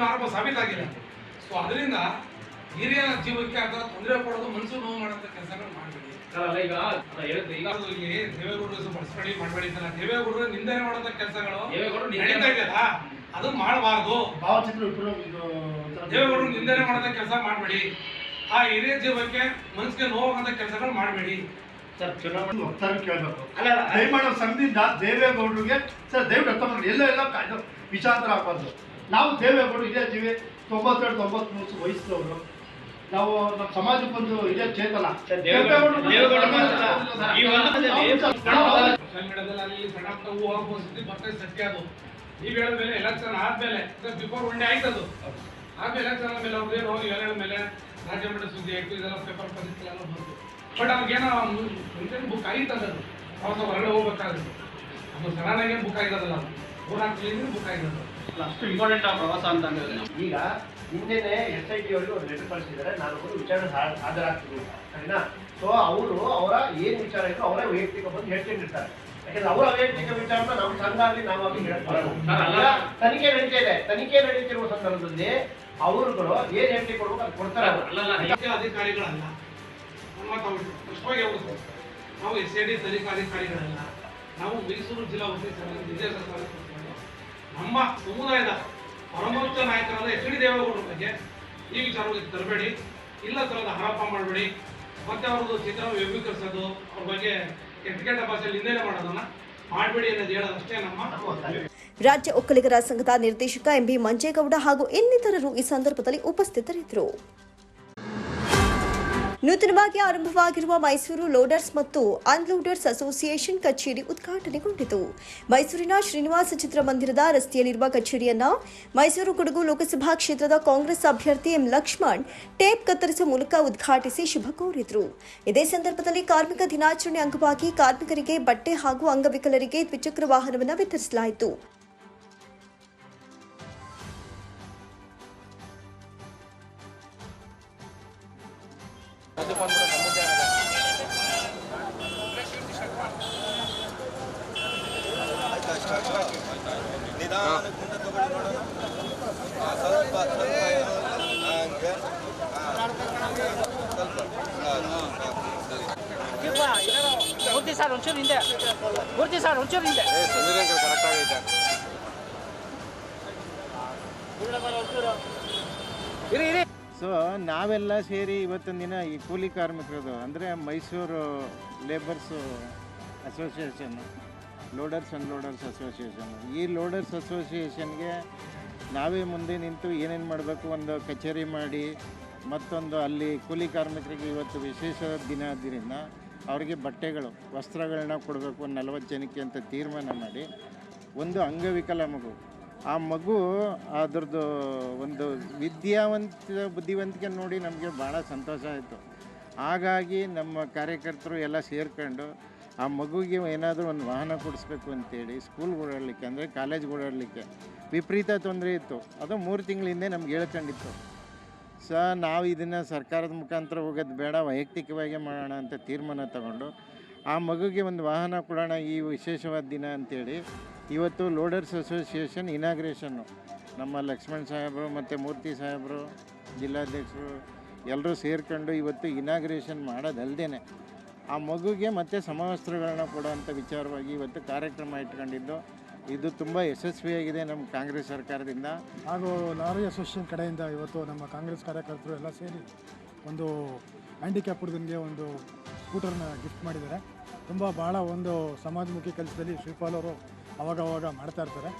Speaker 7: ಆರೋಪ ಸಾಬೀತಾಗಿಲ್ಲ. ಸೊ ಅದರಿಂದ ಹಿರಿಯ ಜೀವಕ್ಕೆ ಅಥವಾ ತೊಂದರೆ ಕೊಡೋದು ಮನಸ್ಸು ನೋವು ಮಾಡುವಂತ ಕೆಲಸಗಳು ಮಾಡಬೇಡಿ.
Speaker 10: ಈಗ ಅಲ್ಲ ಹೇಳಿದ್ರೆ ಈಗ
Speaker 7: ಅದು ಇಲ್ಲಿ ದೇವೇಗೌಡರು ಬಳಸ್ಬೇಡಿ ಮಾಡಬೇಡಿ ಅಂತಲ್ಲ ದೇವೇಗೌಡರು ನಿಂದನೆ ಮಾಡುವಂತ ಕೆಲಸಗಳು ನಡೀತಾ ಇದೆಯಲ್ಲ ಅದು ಮಾಡಬಾರ್ದು.
Speaker 11: ಭಾವಚಿತ್ರ
Speaker 7: ದೇವೇಗೌಡರು ನಿಂದನೆ ಮಾಡುವಂತ ಕೆಲಸ ಮಾಡಬೇಡಿ. ಆ ಹಿರಿಯ ಜೀವಕ್ಕೆ ಮನಸ್ಸಿಗೆ ನೋವಾಗಂತ ಕೆಲಸಗಳು ಮಾಡಬೇಡಿ.
Speaker 10: ಸರ್ ಚುನಾವಣೆ
Speaker 11: ಕೇಳಬೇಕು.
Speaker 10: ಅಲ್ಲ, ಅಲ್ಲ.
Speaker 11: ದಯಮಾಡೋ ಸಂಘದಿಂದ ದೇವೇಗೌಡರಿಗೆ ಸರ್ ದಯವಿಟ್ಟು ಅರ್ಥ ಮಾಡಿ ಎಲ್ಲ ಎಲ್ಲ ವಿಚಾರ ಆಗಬಾರ್ದು ನಾವು ದೇವೇಗೌಡರು ಇದೇ ಜೀವಿ ತೊಂಬತ್ತೆರಡು ತೊಂಬತ್ಮೂರು ವಯಸ್ಸದವರು ನಾವು ನಮ್ಮ ಸಮಾಜಕ್ಕೊಂದು ಇದೇ ಚೇತನ. ನಾವು
Speaker 7: ಹೇಳಿದ್ಮೇಲೆ ಎಲೆಕ್ಷನ್ ಆದ್ಮೇಲೆ ಬಿಫೋರ್ ಒನ್ ಡೇ ಆಯ್ತು ಅದು. ಆದ್ಮೇಲೆ ಎಲೆಕ್ಷನ್ ಆದ್ಮೇಲೆ ಅವ್ರು ಏನು ಹೋಗಿ ಎಲ್ಲ ಮೇಲೆ ರಾಜ್ಯ ಮಟ್ಟ ಸುದ್ದಿ ಆಯ್ತು ಇದೆಲ್ಲ ಪೇಪರ್ ಪತ್ರಿಕೆ ಎಲ್ಲ ಬಂತು ಬಟ್ ಅವ್ರಿಗೇನೋ ಮುಂಚೆ ಬುಕ್ ಆಗಿತ್ತದ ಅದು. ಅವಾಗ ಹೊರಗಡೆ ಹೋಗ್ಬೇಕಾದ್ರೆ. ಅದು. ಸಡನ್ ಬುಕ್ ಆಗಿರೋದಲ್ಲ ಮೂರ್ನಾಲ್ಕು ಬುಕ್ ಆಗಿರೋದು
Speaker 10: ಅಷ್ಟು ಇಂಪಾರ್ಟೆಂಟ್ ಆ ಪ್ರವಾಸ ಅಂತ ಅಂದ್ರೆ
Speaker 11: ಈಗ ನಿನ್ನೆನೆ ಎಸ್ ಐ ಟಿ ಅವರಿಗೆ ಒಂದು ಲೆಟರ್ ಕಳಿಸಿದ್ದಾರೆ. ನಾನು ಒಂದು ವಿಚಾರಣೆ ಹಾಜರಾಗ್ತೀನಿ. ಸರಿನಾ? ಸೊ ಅವರು ಅವರ ಏನು ವಿಚಾರ ಇದ್ರು ಅವರೇ ವೈಯಕ್ತಿಕ ಬಂದು ಹೇಳ್ಕೊಂಡಿರ್ತಾರೆ. ಯಾಕಂದ್ರೆ ಅವರ ವೈಯಕ್ತಿಕ ವಿಚಾರನ ನಮ್ಮ ಸಂಘ ಆಗಲಿ ನಾವಾಗಿ
Speaker 10: ಅಲ್ಲ.
Speaker 11: ತನಿಖೆ ನಡೀತಾ ಇದೆ. ತನಿಖೆ ನಡೀತಿರುವ ಸಂದರ್ಭದಲ್ಲಿ ಅವರುಗಳು ಏನ್ ಹೇಳಿಕೆ ಕೊಡ್ಬೇಕು ಅದು ಕೊಡ್ತಾರೆ
Speaker 7: ಅಧಿಕಾರಿಗಳಲ್ಲ. ನಾವು ಎಸ್ ಐ ಡಿ ತನಿಖಾ ಅಧಿಕಾರಿಗಳಲ್ಲ. ನಾವು ಮೈಸೂರು ಜಿಲ್ಲಾ ವಸತಿ ಸಮಿತಿ ನಮ್ಮ ಸಮುದಾಯದ ಪರಮೋಚ್ಚ ನಾಯಕರಾದ ಎಚ್ ಡಿ ದೇವೇಗೌಡರ ಬಗ್ಗೆ ಈ ವಿಚಾರವಾಗಿ ತರಬೇಡಿ ಇಲ್ಲ ತರದ ಆರೋಪ ಮಾಡಬೇಡಿ. ಮತ್ತೆ ಅವ್ರದ್ದು ಚಿತ್ರ ವ್ಯಭೀಕರಿಸೋದು ಅವ್ರ ಬಗ್ಗೆ ಕೆಟ್ಟ ಭಾಷೆಯಲ್ಲಿ ನಿಂದನೆ ಮಾಡೋದನ್ನ ಮಾಡಬೇಡಿ ಅನ್ನೋದು ಹೇಳೋದಷ್ಟೇ ನಮ್ಮ
Speaker 6: ರಾಜ್ಯ ಒಕ್ಕಲಿಗರ ಸಂಘದ ನಿರ್ದೇಶಕ ಎಂಬಿ ಮಂಜೇಗೌಡ ಹಾಗೂ ಇನ್ನಿತರರು ಈ ಸಂದರ್ಭದಲ್ಲಿ ಉಪಸ್ಥಿತರಿದ್ದರು. ನೂತನವಾಗಿ ಆರಂಭವಾಗಿರುವ ಮೈಸೂರು ಲೋಡರ್ಸ್ ಮತ್ತು ಅನ್ಲೋಡರ್ಸ್ ಅಸೋಸಿಯೇಷನ್ ಕಚೇರಿ ಉದ್ಘಾಟನೆಗೊಂಡಿತು. ಮೈಸೂರಿನ ಶ್ರೀನಿವಾಸ ಚಿತ್ರಮಂದಿರದ ರಸ್ತೆಯಲ್ಲಿರುವ ಕಚೇರಿಯನ್ನ ಮೈಸೂರು ಕೊಡಗು ಲೋಕಸಭಾ ಕ್ಷೇತ್ರದ ಕಾಂಗ್ರೆಸ್ ಅಭ್ಯರ್ಥಿ ಎಂ ಲಕ್ಷ್ಮಣ್ ಟೇಪ್ ಕತ್ತರಿಸುವ ಮೂಲಕ ಉದ್ಘಾಟಿಸಿ ಶುಭ ಕೋರಿದರು. ಇದೇ ಸಂದರ್ಭದಲ್ಲಿ ಕಾರ್ಮಿಕ ದಿನಾಚರಣೆ ಅಂಗವಾಗಿ ಕಾರ್ಮಿಕರಿಗೆ ಬಟ್ಟೆ ಹಾಗೂ ಅಂಗವಿಕಲರಿಗೆ ದ್ವಿಚಕ್ರ ವಾಹನವನ್ನು ವಿತರಿಸಲಾಯಿತು.
Speaker 12: ಮೂರ್ತಿ ಸರ್ ಹಿಂದೆ ಮೂರ್ತಿ ಸರ್ ಹಿಂದೆ ಇರಿ ಇರಿ
Speaker 13: ಸೊ ನಾವೆಲ್ಲ ಸೇರಿ ಇವತ್ತಿನ ದಿನ ಈ ಕೂಲಿ ಕಾರ್ಮಿಕರದು, ಅಂದರೆ Mysuru labours association loaders and loaders association ಈ ಲೋಡರ್ಸ್ ಅಸೋಸಿಯೇಷನ್ಗೆ ನಾವೇ ಮುಂದೆ ನಿಂತು ಏನೇನು ಮಾಡಬೇಕು ಒಂದು ಕಚೇರಿ ಮಾಡಿ, ಮತ್ತೊಂದು ಅಲ್ಲಿ ಕೂಲಿ ಕಾರ್ಮಿಕರಿಗೆ ಇವತ್ತು ವಿಶೇಷ ದಿನ ಆದ್ದರಿಂದ ಅವರಿಗೆ ಬಟ್ಟೆಗಳು, ವಸ್ತ್ರಗಳನ್ನ ಕೊಡಬೇಕು ನಲವತ್ತು ಜನಕ್ಕೆ ಅಂತ ತೀರ್ಮಾನ ಮಾಡಿ, ಒಂದು ಅಂಗವಿಕಲ ಮಗು. ಆ ಮಗು ಅದ್ರದ್ದು ಒಂದು ವಿದ್ಯಾವಂತ ಬುದ್ಧಿವಂತಿಕೆ ನೋಡಿ ನಮಗೆ ಭಾಳ ಸಂತೋಷ ಆಯಿತು. ಹಾಗಾಗಿ ನಮ್ಮ ಕಾರ್ಯಕರ್ತರು ಎಲ್ಲ ಸೇರ್ಕೊಂಡು ಆ ಮಗುಗೆ ಏನಾದರೂ ಒಂದು ವಾಹನ ಕೊಡಿಸ್ಬೇಕು ಅಂತೇಳಿ ಸ್ಕೂಲ್ಗೆ ಓಡಾಡಲಿಕ್ಕೆ ಅಂದರೆ ಕಾಲೇಜ್ಗೆ ಓಡಾಡಲಿಕ್ಕೆ ವಿಪರೀತ ತೊಂದರೆ ಇತ್ತು. ಅದು ಮೂರು ತಿಂಗಳ ಹಿಂದೆ ನಮ್ಗೆ ಹೇಳ್ಕೊಂಡಿತ್ತು. ಸ, ನಾವು ಇದನ್ನು ಸರ್ಕಾರದ ಮುಖಾಂತರ ಹೋಗೋದು ಬೇಡ, ವೈಯಕ್ತಿಕವಾಗಿ ಮಾಡೋಣ ಅಂತ ತೀರ್ಮಾನ ತಗೊಂಡು ಆ ಮಗುಗೆ ಒಂದು ವಾಹನ ಕೊಡೋಣ ಈ ವಿಶೇಷವಾದ ದಿನ ಅಂತೇಳಿ ಇವತ್ತು ಲೋಡರ್ಸ್ ಅಸೋಸಿಯೇಷನ್ ಇನಾಗ್ರೇಷನ್ನು. ನಮ್ಮ ಲಕ್ಷ್ಮಣ್ ಸಾಹೇಬರು ಮತ್ತು ಮೂರ್ತಿ ಸಾಹೇಬರು, ಜಿಲ್ಲಾಧ್ಯಕ್ಷರು ಎಲ್ಲರೂ ಸೇರಿಕೊಂಡು ಇವತ್ತು ಇನಾಗ್ರೇಷನ್ ಮಾಡೋದಲ್ದೇ ಆ ಮಗುಗೆ ಮತ್ತು ಸಮವಸ್ತ್ರಗಳನ್ನ ಕೊಡುವಂಥ ವಿಚಾರವಾಗಿ ಇವತ್ತು ಕಾರ್ಯಕ್ರಮ ಇಟ್ಕೊಂಡಿದ್ದು. ಇದು ತುಂಬ ಯಶಸ್ವಿಯಾಗಿದೆ ನಮ್ಮ ಕಾಂಗ್ರೆಸ್ ಸರ್ಕಾರದಿಂದ.
Speaker 14: ಹಾಗೂ ಲಾರಿ ಅಸೋಸಿಯೇಷನ್ ಕಡೆಯಿಂದ ಇವತ್ತು ನಮ್ಮ ಕಾಂಗ್ರೆಸ್ ಕಾರ್ಯಕರ್ತರು ಎಲ್ಲ ಸೇರಿ ಒಂದು ಹ್ಯಾಂಡಿಕ್ಯಾಪ್ ಹುಡುಗನಿಗೆ ಒಂದು ಸ್ಕೂಟರ್ನ ಗಿಫ್ಟ್ ಮಾಡಿದ್ದಾರೆ. ತುಂಬ ಭಾಳ ಒಂದು ಸಮಾಜಮುಖಿ ಕೆಲಸದಲ್ಲಿ ಶ್ರೀಪಾಲ್ ಅವರು ಅವಾಗ ಅವಾಗ ಮಾಡ್ತಾ ಇರ್ತಾರೆ.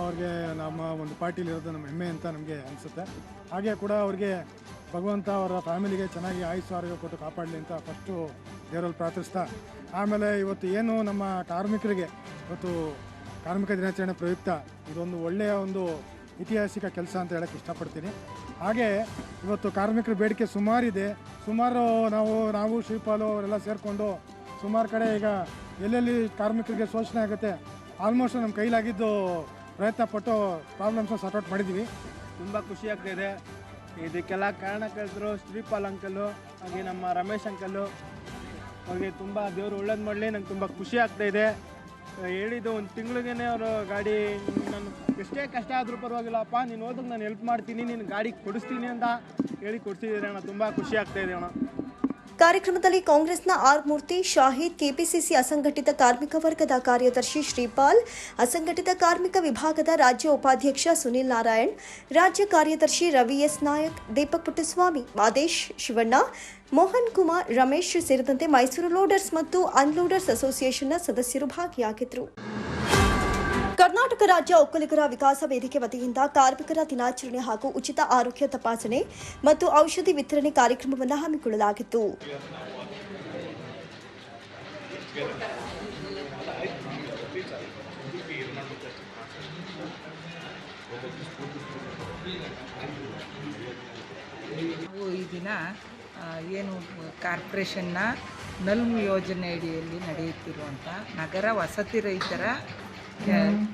Speaker 14: ಅವ್ರಿಗೆ ನಮ್ಮ ಒಂದು ಪಾರ್ಟಿಲಿರೋದು ನಮ್ಮ ಹೆಮ್ಮೆ ಅಂತ ನಮಗೆ ಅನಿಸುತ್ತೆ. ಹಾಗೆ ಕೂಡ ಅವ್ರಿಗೆ ಭಗವಂತ ಅವರ ಫ್ಯಾಮಿಲಿಗೆ ಚೆನ್ನಾಗಿ ಆಯುಸ್ಸು, ಆರೋಗ್ಯ ಕೊಟ್ಟು ಕಾಪಾಡಲಿ ಅಂತ ಫಸ್ಟು ದೇವರಲ್ಲಿ ಪ್ರಾರ್ಥಿಸ್ತಾ, ಆಮೇಲೆ ಇವತ್ತು ಏನು ನಮ್ಮ ಕಾರ್ಮಿಕರಿಗೆ ಇವತ್ತು ಕಾರ್ಮಿಕ ದಿನಾಚರಣೆ ಪ್ರಯುಕ್ತ ಇದೊಂದು ಒಳ್ಳೆಯ ಒಂದು ಐತಿಹಾಸಿಕ ಕೆಲಸ ಅಂತ ಹೇಳಕ್ಕೆ ಇಷ್ಟಪಡ್ತೀನಿ. ಹಾಗೆ ಇವತ್ತು ಕಾರ್ಮಿಕರ ಬೇಡಿಕೆ ಸುಮಾರಿದೆ. ಸುಮಾರು ನಾವು ನಾವು ಶ್ರೀಪಾಲು ಅವರೆಲ್ಲ ಸೇರಿಕೊಂಡು ಸುಮಾರು ಕಡೆ ಈಗ ಎಲ್ಲೆಲ್ಲಿ ಕಾರ್ಮಿಕರಿಗೆ ಶೋಷಣೆ ಆಗುತ್ತೆ ಆಲ್ಮೋಸ್ಟ್ ನಮ್ಮ ಕೈಲಾಗಿದ್ದು ಪ್ರಯತ್ನ ಪಟ್ಟು ಪ್ರಾಬ್ಲಮ್ಸ್ ಸಾರ್ಟ್ ಔಟ್ ಮಾಡಿದ್ದೀವಿ
Speaker 15: ತುಂಬ ಖುಷಿ ಆಗ್ತಾಯಿದೆ ಇದಕ್ಕೆಲ್ಲ ಕಾರಣಕರ್ತರು ಶ್ರೀಪಾಲ್ ಅಂಕಲ್ಲು ಹಾಗೆ ನಮ್ಮ ರಮೇಶ್ ಅಂಕಲ್ಲು ಹಾಗೆ ತುಂಬ ದೇವರು ಒಳ್ಳೇದು ಮಾಡಲಿ, ನಂಗೆ ತುಂಬ ಖುಷಿ ಆಗ್ತಾಯಿದೆ ಹೇಳಿದ್ದು ಒಂದು ತಿಂಗಳಿಗೇ ಅವರು ಗಾಡಿ ನಾನು ಎಷ್ಟೇ ಕಷ್ಟ ಆದರೂ ಪರವಾಗಿಲ್ಲಪ್ಪ, ನೀನು ಹೋದಾಗ ನಾನು ಹೆಲ್ಪ್ ಮಾಡ್ತೀನಿ, ನೀನು ಗಾಡಿ ಕೊಡಿಸ್ತೀನಿ ಅಂತ ಹೇಳಿ ಕೊಡಿಸಿದ್ದೀರಿ ಅಣ್ಣ. ತುಂಬ ಖುಷಿ ಆಗ್ತಾಯಿದೆ ಅಣ್ಣ.
Speaker 6: ಕಾರ್ಯಕ್ರಮದಲ್ಲಿ ಕಾಂಗ್ರೆಸ್ನ ಆರ್ ಮೂರ್ತಿ, ಶಾಹಿದ್, ಕೆಪಿಸಿಸಿ ಅಸಂಘಟಿತ ಕಾರ್ಮಿಕ ವರ್ಗದ ಕಾರ್ಯದರ್ಶಿ ಶ್ರೀಪಾಲ್, ಅಸಂಘಟಿತ ಕಾರ್ಮಿಕ ವಿಭಾಗದ ರಾಜ್ಯ ಉಪಾಧ್ಯಕ್ಷ ಸುನಿಲ್ ನಾರಾಯಣ್, ರಾಜ್ಯ ಕಾರ್ಯದರ್ಶಿ ರವಿ ಎಸ್ ನಾಯಕ್, ದೀಪಕ್ ಪುಟ್ಟಸ್ವಾಮಿ, ಮಾದೇಶ್ ಶಿವಣ್ಣ, ಮೋಹನ್ ಕುಮಾರ್, ರಮೇಶ್ ಸೇರಿದಂತೆ ಮೈಸೂರು ಲೋಡರ್ಸ್ ಮತ್ತು ಅನ್ಲೋಡರ್ಸ್ ಅಸೋಸಿಯೇಷನ್ನ ಸದಸ್ಯರು ಭಾಗಿಯಾಗಿದ್ದರು. ಕರ್ನಾಟಕ ರಾಜ್ಯ ಒಕ್ಕಲಿಗರ ವಿಕಾಸ ವೇದಿಕೆ ವತಿಯಿಂದ ಕಾರ್ಮಿಕರ ದಿನಾಚರಣೆ ಹಾಗೂ ಉಚಿತ ಆರೋಗ್ಯ ತಪಾಸಣೆ ಮತ್ತು ಔಷಧಿ ವಿತರಣೆ ಕಾರ್ಯಕ್ರಮವನ್ನು ಹಮ್ಮಿಕೊಳ್ಳಲಾಗಿತ್ತು.
Speaker 16: ಈ ದಿನ ಏನು ಕಾರ್ಪೊರೇಷನ್ನ ನಲ್ಮು ಯೋಜನೆ ಅಡಿಯಲ್ಲಿ ನಡೆಯುತ್ತಿರುವಂಥ ನಗರ ವಸತಿ ರಹಿತರ ಆ,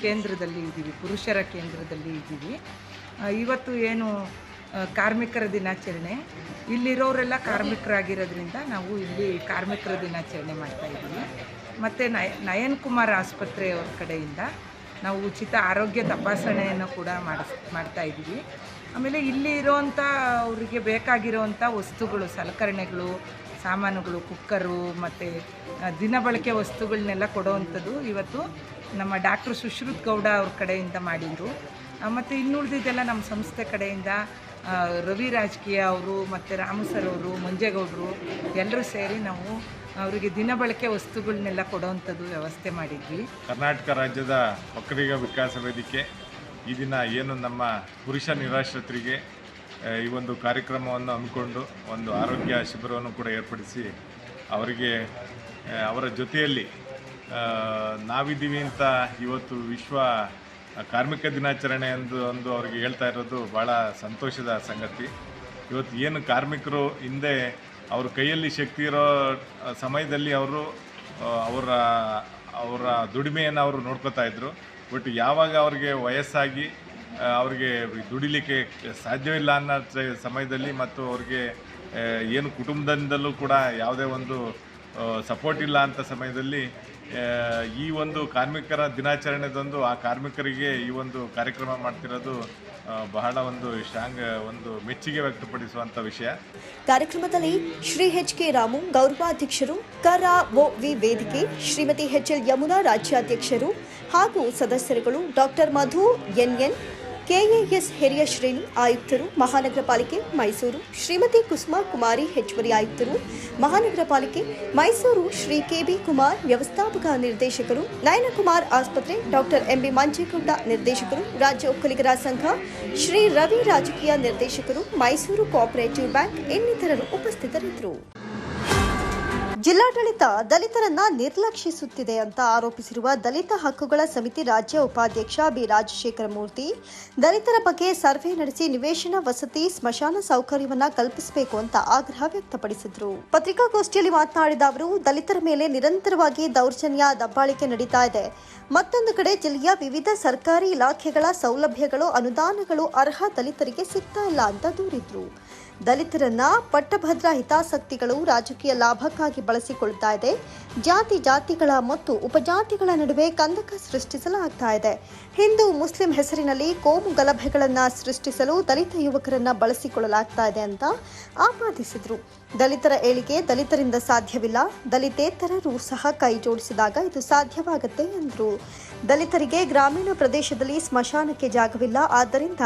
Speaker 16: ಕೇಂದ್ರದಲ್ಲಿ ಇದ್ದೀವಿ ಪುರುಷರ ಕೇಂದ್ರದಲ್ಲಿ ಇದ್ದೀವಿ. ಇವತ್ತು ಏನು ಕಾರ್ಮಿಕರ ದಿನಾಚರಣೆ. ಇಲ್ಲಿರೋರೆಲ್ಲ ಕಾರ್ಮಿಕರಾಗಿರೋದ್ರಿಂದ ನಾವು ಇಲ್ಲಿ ಕಾರ್ಮಿಕರ ದಿನಾಚರಣೆ ಮಾಡ್ತಾ ಇದ್ದೀವಿ. ಮತ್ತು ನಯ ನಯನ್ ಕುಮಾರ್ ಆಸ್ಪತ್ರೆಯವ್ರ ಕಡೆಯಿಂದ ನಾವು ಉಚಿತ ಆರೋಗ್ಯ ತಪಾಸಣೆಯನ್ನು ಕೂಡ ಮಾಡಿಸ್ ಮಾಡ್ತಾ ಇದ್ದೀವಿ. ಆಮೇಲೆ ಇಲ್ಲಿ ಇರೋವಂಥ ಅವರಿಗೆ ಬೇಕಾಗಿರೋವಂಥ ವಸ್ತುಗಳು ಸಲಕರಣೆಗಳು ಸಾಮಾನುಗಳು, ಕುಕ್ಕರು ಮತ್ತು ದಿನಬಳಕೆ ವಸ್ತುಗಳನ್ನೆಲ್ಲ ಕೊಡೋವಂಥದ್ದು ಇವತ್ತು ನಮ್ಮ ಡಾಕ್ಟ್ರು ಸುಶ್ರುತ್ ಗೌಡ ಅವ್ರ ಕಡೆಯಿಂದ ಮಾಡಿದರು. ಮತ್ತು ಇನ್ನುಳಿದಿದ್ದೆಲ್ಲ ನಮ್ಮ ಸಂಸ್ಥೆ ಕಡೆಯಿಂದ ರವಿ ರಾಜಕೀಯ ಅವರು ಮತ್ತು ರಾಮು ಸರ್ ಅವರು, ಮಂಜೇಗೌಡರು ಎಲ್ಲರೂ ಸೇರಿ ನಾವು ಅವರಿಗೆ ದಿನಬಳಕೆ ವಸ್ತುಗಳನ್ನೆಲ್ಲ ಕೊಡೋವಂಥದ್ದು ವ್ಯವಸ್ಥೆ ಮಾಡಿದ್ವಿ.
Speaker 9: ಕರ್ನಾಟಕ ರಾಜ್ಯದ ಒಕ್ಕಲಿಗ ವಿಕಾಸ ವೇದಿಕೆ, ಈ ದಿನ ಏನು ನಮ್ಮ ಪುರುಷ ನಿರಾಶ್ರಿತರಿಗೆ ಈ ಒಂದು ಕಾರ್ಯಕ್ರಮವನ್ನು ಹಮ್ಮಿಕೊಂಡು ಒಂದು ಆರೋಗ್ಯ ಶಿಬಿರವನ್ನು ಕೂಡ ಏರ್ಪಡಿಸಿ ಅವರಿಗೆ ಅವರ ಜೊತೆಯಲ್ಲಿ ನಾವಿದ್ದೀವಿ ಅಂತ ಇವತ್ತು ವಿಶ್ವ ಕಾರ್ಮಿಕ ದಿನಾಚರಣೆ ಎಂದು ಒಂದು ಅವರಿಗೆ ಹೇಳ್ತಾ ಇರೋದು ಭಾಳ ಸಂತೋಷದ ಸಂಗತಿ. ಇವತ್ತು ಏನು ಕಾರ್ಮಿಕರು ಹಿಂದೆ ಅವ್ರ ಕೈಯಲ್ಲಿ ಶಕ್ತಿ ಇರೋ ಸಮಯದಲ್ಲಿ ಅವರು ಅವರ ಅವರ ದುಡಿಮೆಯನ್ನು ಅವರು ನೋಡ್ಕೋತಾ ಇದ್ರು. ಬಟ್ ಯಾವಾಗ ಅವ್ರಿಗೆ ವಯಸ್ಸಾಗಿ ಅವ್ರಿಗೆ ದುಡಿಲಿಕ್ಕೆ ಸಾಧ್ಯವಿಲ್ಲ ಅನ್ನೋ ಸಮಯದಲ್ಲಿ ಮತ್ತು ಅವ್ರಿಗೆ ಏನು ಕುಟುಂಬದಿಂದಲೂ ಕೂಡ ಯಾವುದೇ ಒಂದು ಸಪೋರ್ಟ್ ಇಲ್ಲ ಅಂತ ಸಮಯದಲ್ಲಿ ಈ ಒಂದು ಕಾರ್ಮಿಕರ ದಿನಾಚರಣೆದೊಂದು ಆ ಕಾರ್ಮಿಕರಿಗೆ ಈ ಒಂದು ಕಾರ್ಯಕ್ರಮ ಮಾಡ್ತಿರೋದು ಬಹಳ ಒಂದು ಶಾಂಗ್, ಒಂದು ಮೆಚ್ಚುಗೆ ವ್ಯಕ್ತಪಡಿಸುವಂಥ ವಿಷಯ.
Speaker 1: ಕಾರ್ಯಕ್ರಮದಲ್ಲಿ ಶ್ರೀ ಹೆಚ್ ಕೆ ರಾಮು, ಗೌರವಾಧ್ಯಕ್ಷರು ಕರ ಒ ವಿ ವೇದಿಕೆ, ಶ್ರೀಮತಿ ಎಚ್ ಎಲ್ ಯಮುನಾ ರಾಜ್ಯಾಧ್ಯಕ್ಷರು ಹಾಗೂ ಸದಸ್ಯರುಗಳು ಡಾಕ್ಟರ್ ಮಧು ಎನ್ಎನ್ ಕೆಎಎಸ್ ಹಿರಿಯ ಶ್ರೇಣಿ ಆಯುಕ್ತರು ಮಹಾನಗರ ಪಾಲಿಕೆ ಮೈಸೂರು ಶ್ರೀಮತಿ ಕುಸುಮಾ ಕುಮಾರಿ ಹೆಚ್ಚುವರಿ ಆಯುಕ್ತರು, ಮಹಾನಗರ ಪಾಲಿಕೆ ಮೈಸೂರು ಶ್ರೀ ಕೆಬಿ ಕುಮಾರ್ ವ್ಯವಸ್ಥಾಪಕ ನಿರ್ದೇಶಕರು, ನಯನಕುಮಾರ್ ಆಸ್ಪತ್ರೆ ಡಾಕ್ಟರ್ ಎಂಬಿ ಮಂಜೇಗೌಡ ನಿರ್ದೇಶಕರು, ರಾಜ್ಯ ಒಕ್ಕಲಿಗರ ಸಂಘ ಶ್ರೀ ರವಿ ರಾಜಕೀಯ ನಿರ್ದೇಶಕರು, ಮೈಸೂರು ಕೋಆಪರೇಟಿವ್ ಬ್ಯಾಂಕ್ ಇನ್ನಿತರರು ಉಪಸ್ಥಿತರಿದ್ದರು. ಜಿಲ್ಲಾಡಳಿತ ದಲಿತರನ್ನ ನಿರ್ಲಕ್ಷಿಸುತ್ತಿದೆ ಅಂತ ಆರೋಪಿಸಿರುವ ದಲಿತ ಹಕ್ಕುಗಳ ಸಮಿತಿ ರಾಜ್ಯ ಉಪಾಧ್ಯಕ್ಷ ಬಿ. ರಾಜಶೇಖರ ಮೂರ್ತಿ, ದಲಿತರ ಬಗ್ಗೆ ಸರ್ವೆ ನಡೆಸಿ ನಿವೇಶನ ವಸತಿ ಸ್ಮಶಾನ ಸೌಕರ್ಯವನ್ನ ಕಲ್ಪಿಸಬೇಕು ಅಂತ ಆಗ್ರಹ ವ್ಯಕ್ತಪಡಿಸಿದ್ರು. ಪತ್ರಿಕಾಗೋಷ್ಠಿಯಲ್ಲಿ ಮಾತನಾಡಿದ ಅವರು, ದಲಿತರ ಮೇಲೆ ನಿರಂತರವಾಗಿ ದೌರ್ಜನ್ಯ ದಬ್ಬಾಳಿಕೆ ನಡೀತಾ ಇದೆ. ಮತ್ತೊಂದು ಕಡೆ ಜಿಲ್ಲೆಯ ವಿವಿಧ ಸರ್ಕಾರಿ ಇಲಾಖೆಗಳ ಸೌಲಭ್ಯಗಳು, ಅನುದಾನಗಳು ಅರ್ಹ ದಲಿತರಿಗೆ ಸಿಗ್ತಾ ಇಲ್ಲ ಅಂತ ದೂರಿದ್ರು. ದಲಿತರನ್ನ ಪಟ್ಟಭದ್ರ ಹಿತಾಸಕ್ತಿಗಳು ರಾಜಕೀಯ ಲಾಭಕ್ಕಾಗಿ ಬಳಸಿಕೊಳ್ತಾ ಇದೆ. ಜಾತಿ ಜಾತಿಗಳ ಮತ್ತು ಉಪಜಾತಿಗಳ ನಡುವೆ ಕಂದಕ ಸೃಷ್ಟಿಸಲಾಗ್ತಾ ಇದೆ. ಹಿಂದೂ, ಮುಸ್ಲಿಂ ಹೆಸರಿನಲ್ಲಿ ಕೋಮು ಗಲಭೆಗಳನ್ನು ಸೃಷ್ಟಿಸಲು ದಲಿತ ಯುವಕರನ್ನ ಬಳಸಿಕೊಳ್ಳಲಾಗ್ತಾ ಇದೆ ಅಂತ ಆಪಾದಿಸಿದ್ರು. ದಲಿತರ ಏಳಿಗೆ ದಲಿತರಿಂದ ಸಾಧ್ಯವಿಲ್ಲ. ದಲಿತೇತರರು ಸಹ ಕೈ ಜೋಡಿಸಿದಾಗ ಇದು ಸಾಧ್ಯವಾಗುತ್ತೆ ಎಂದರು. ದಲಿತರಿಗೆ ಗ್ರಾಮೀಣ ಪ್ರದೇಶದಲ್ಲಿ ಸ್ಮಶಾನಕ್ಕೆ ಜಾಗವಿಲ್ಲ. ಆದ್ದರಿಂದ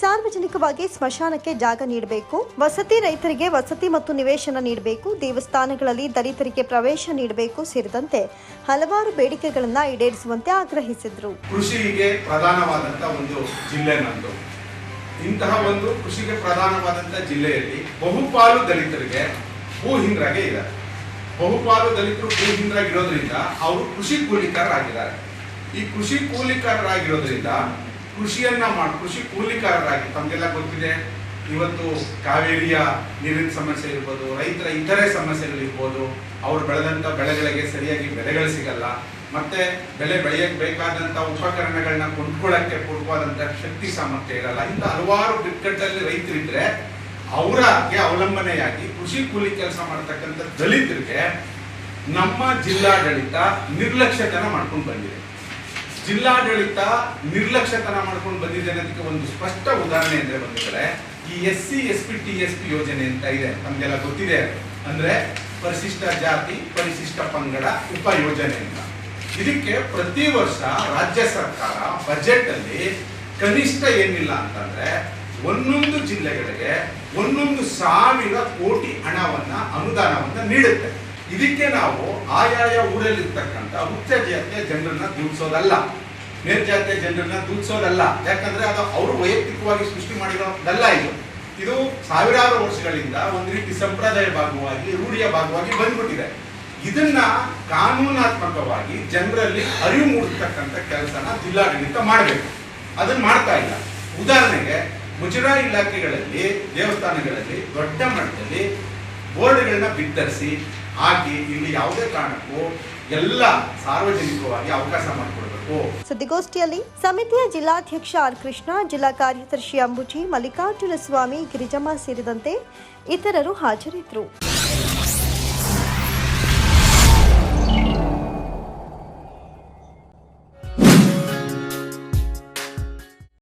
Speaker 1: ಸಾರ್ವಜನಿಕವಾಗಿ ಸ್ಮಶಾನಕ್ಕೆ ಜಾಗ ನೀಡಬೇಕು. ವಸತಿ ರೈತರಿಗೆ ವಸತಿ ಮತ್ತು ನಿವೇಶನ ನೀಡಬೇಕು. ದೇವಸ್ಥಾನಗಳಲ್ಲಿ ದಲಿತರಿಗೆ ಪ್ರವೇಶ ನೀಡಬೇಕು ಸೇರಿದಂತೆ ಹಲವಾರು ಬೇಡಿಕೆಗಳನ್ನು ಈಡೇರಿಸುವಂತೆ ಆಗ್ರಹಿಸಿದರು.
Speaker 17: ಕೃಷಿಗೆ ಪ್ರಧಾನವಾದಂತಹ ಒಂದು ಜಿಲ್ಲೆ ನಂದು. ಇಂತಹ ಒಂದು ಕೃಷಿಗೆ ಪ್ರಧಾನವಾದಂತಹ ಜಿಲ್ಲೆಯಲ್ಲಿ ಬಹುಪಾಲು ದಲಿತರಿಗೆ ಭೂ ಹಿಂದ್ರಾಗೆ ಇದ್ದಾರೆ. ಬಹುಪಾಲು ದಲಿತರು ಭೂ ಹಿಂದ್ರಾಗಿರೋದ್ರಿಂದ ಅವರು ಕೃಷಿ ಕೂಲಿಕಾರರಾಗಿದ್ದಾರೆ. ಈ ಕೃಷಿ ಕೂಲಿಕಾರರಾಗಿರೋದ್ರಿಂದ ಕೃಷಿಯನ್ನ ಮಾಡಿ, ಕೃಷಿ ಕೂಲಿಕಾರರಾಗಿ, ತಮಗೆಲ್ಲ ಗೊತ್ತಿದೆ? ಇವತ್ತು ಕಾವೇರಿಯ ನೀರಿನ ಸಮಸ್ಯೆ ಇರ್ಬೋದು, ರೈತರ ಇತರೆ ಸಮಸ್ಯೆಗಳಿರ್ಬೋದು, ಅವ್ರು ಬೆಳೆದಂಥ ಬೆಳೆಗಳಿಗೆ ಸರಿಯಾಗಿ ಬೆಲೆಗಳು ಸಿಗಲ್ಲ, ಮತ್ತೆ ಬೆಳೆ ಬೆಳೆಯಕ್ಕೆ ಬೇಕಾದಂಥ ಉಪಕರಣಗಳನ್ನ ಕೊಂಡ್ಕೊಳ್ಳಕ್ಕೆ ಪೂರ್ವವಾದಂಥ ಶಕ್ತಿ ಸಾಮರ್ಥ್ಯ ಇರಲ್ಲ. ಇಂಥ ಹಲವಾರು ಬಿಕ್ಕಟ್ಟಲ್ಲಿ ರೈತರಿದ್ರೆ ಅವರಿಗೆ ಅವಲಂಬನೆಯಾಗಿ ಕೃಷಿ ಕೂಲಿ ಕೆಲಸ ಮಾಡ್ತಕ್ಕಂಥ ದಲಿತರಿಗೆ ನಮ್ಮ ಜಿಲ್ಲಾಡಳಿತ ನಿರ್ಲಕ್ಷ್ಯತನ ಮಾಡ್ಕೊಂಡು ಬಂದಿದೆ. ಜಿಲ್ಲಾಡಳಿತ ನಿರ್ಲಕ್ಷ್ಯತನ ಮಾಡ್ಕೊಂಡು ಬಂದಿದೆ ಅನ್ನೋದಕ್ಕೆ ಒಂದು ಸ್ಪಷ್ಟ ಉದಾಹರಣೆ ಅಂದ್ರೆ ಬಂದಿದ್ದಾರೆ. ಈ S C, S P, T S P ಯೋಜನೆ ಅಂತ ಇದೆ. ನಮ್ಗೆಲ್ಲ ಗೊತ್ತಿದೆ ಅಂದ್ರೆ ಪರಿಶಿಷ್ಟ ಜಾತಿ, ಪರಿಶಿಷ್ಟ ಪಂಗಡ, ಉಪ ಯೋಜನೆ ಅಂತ. ಇದಕ್ಕೆ ಪ್ರತಿ ವರ್ಷ ರಾಜ್ಯ ಸರ್ಕಾರ ಬಜೆಟ್ ಅಲ್ಲಿ ಕನಿಷ್ಠ ಏನಿಲ್ಲ ಅಂತಂದ್ರೆ ಒಂದೊಂದು ಜಿಲ್ಲೆಗಳಿಗೆ ಒಂದೊಂದು ಸಾವಿರ ಕೋಟಿ ಹಣವನ್ನ ಅನುದಾನವನ್ನ ನೀಡುತ್ತೆ. ಇದಕ್ಕೆ ನಾವು ಆಯಾಯ ಊರಲ್ಲಿರ್ತಕ್ಕಂಥ ಉಚ್ಚ ಜಾತಿಯ ಜನರನ್ನ ದೂಡಿಸೋದಲ್ಲ. ಮೇಲ್ಜಾತಿಯ ಜನರನ್ನ ದೂಡಿಸೋದಲ್ಲ. ಯಾಕಂದ್ರೆ ಅದು ಅವರು ವೈಯಕ್ತಿಕವಾಗಿ ಸೃಷ್ಟಿ ಮಾಡಿರೋದಲ್ಲ ಇದು. ಇದು ಸಾವಿರಾರು ವರ್ಷಗಳಿಂದ ಒಂದು ರೀತಿ ಸಂಪ್ರದಾಯ ಭಾಗವಾಗಿ, ರೂಢಿಯ ಭಾಗವಾಗಿ ಬಂದ್ಬಿಟ್ಟಿದೆ. ಇದನ್ನ ಕಾನೂನಾತ್ಮಕವಾಗಿ ಜನರಲ್ಲಿ ಅರಿವು ಮೂಡಿಸ್ತಕ್ಕಂಥ ಕೆಲಸನ ಜಿಲ್ಲಾಡಳಿತ ಮಾಡಬೇಕು. ಅದನ್ನ ಮಾಡ್ತಾ ಇಲ್ಲ. ಉದಾಹರಣೆಗೆ, ಮುಜರಾಯಿ ಇಲಾಖೆಗಳಲ್ಲಿ, ದೇವಸ್ಥಾನಗಳಲ್ಲಿ, ದೊಡ್ಡ ಮಟ್ಟದಲ್ಲಿ ಬೋರ್ಡ್ಗಳನ್ನ ಬಿತ್ತರಿಸಿ ಹಾಕಿ ಇಲ್ಲಿ ಯಾವುದೇ ಕಾರಣಕ್ಕೂ ಎಲ್ಲ ಸಾರ್ವಜನಿಕವಾಗಿ ಅವಕಾಶ ಮಾಡಿಕೊಡ್ಬೇಕು.
Speaker 1: ಸುದ್ದಿಗೋಷ್ಠಿಯಲ್ಲಿ ಸಮಿತಿಯ ಜಿಲ್ಲಾಧ್ಯಕ್ಷ ಆರ್ ಕೃಷ್ಣ, ಜಿಲ್ಲಾ ಕಾರ್ಯದರ್ಶಿ ಅಂಬುಜಿ, ಮಲ್ಲಿಕಾರ್ಜುನ ಸ್ವಾಮಿ, ಗಿರಿಜಮ್ಮ ಸೇರಿದಂತೆ ಇತರರು ಹಾಜರಿದ್ದರು.